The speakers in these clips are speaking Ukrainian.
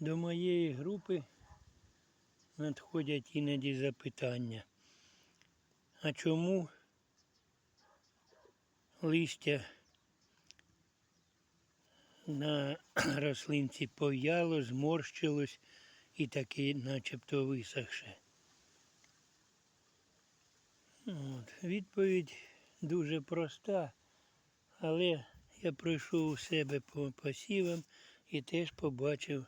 До моєї групи надходять іноді запитання. А чому листя на рослинці пов'яло, зморщилось і таке начебто висохше? От. Відповідь дуже проста, але я пройшов у себе по посівам і теж побачив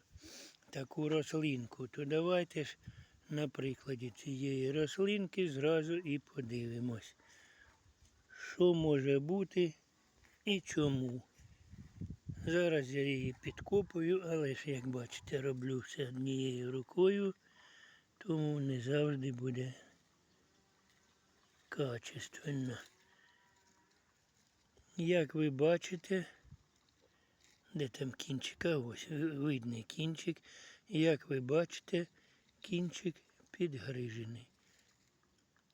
таку рослинку. То давайте ж на прикладі цієї рослинки зразу і подивимось, що може бути і чому. Зараз я її підкопую, але ж, як бачите, роблю все однією рукою, тому не завжди буде качественно. Як ви бачите, де там кінчика, ось видний кінчик. Як ви бачите, кінчик підгрижений.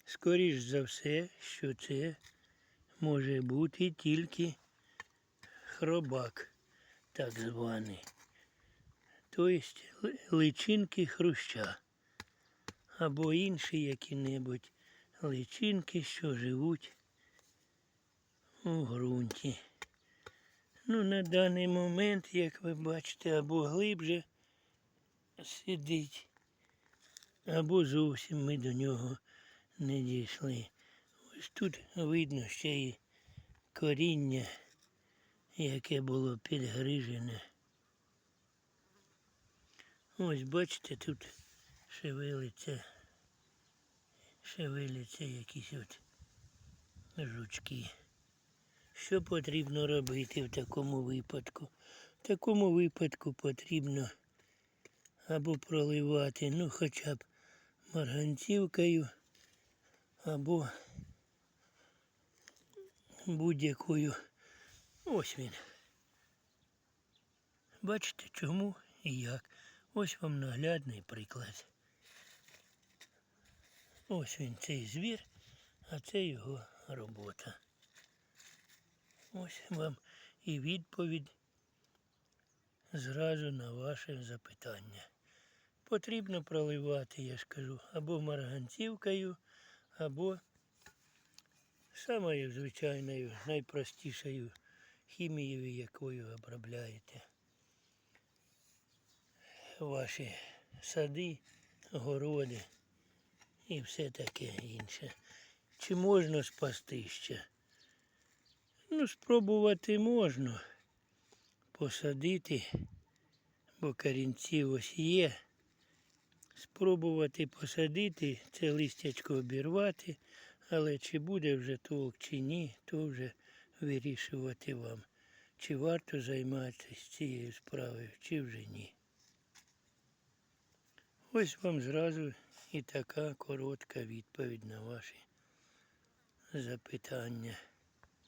Скоріш за все, що це може бути тільки хробак, так званий. Тобто личинки хруща або інші які-небудь личинки, що живуть у ґрунті. Ну, на даний момент, як ви бачите, або глибже сидить, або зовсім ми до нього не дійшли. Ось тут видно ще й коріння, яке було підгрижене. Ось бачите, тут шевелиться, шевеляться якісь от жучки. Що потрібно робити в такому випадку? В такому випадку потрібно або проливати, ну хоча б марганцівкою, або будь-якою. Ось він. Бачите, чому і як. Ось вам наглядний приклад. Ось він цей звір, а це його робота. Ось вам і відповідь зразу на ваше запитання. Потрібно проливати, я ж кажу, або марганцівкою, або самою звичайною, найпростішою хімією, якою обробляєте ваші сади, городи і все таке інше. Чи можна спасти ще? Ну, спробувати можна посадити, бо корінці ось є. Спробувати посадити, це листячко обірвати, але чи буде вже толк, чи ні, то вже вирішувати вам, чи варто займатися цією справою, чи вже ні. Ось вам зразу і така коротка відповідь на ваші запитання.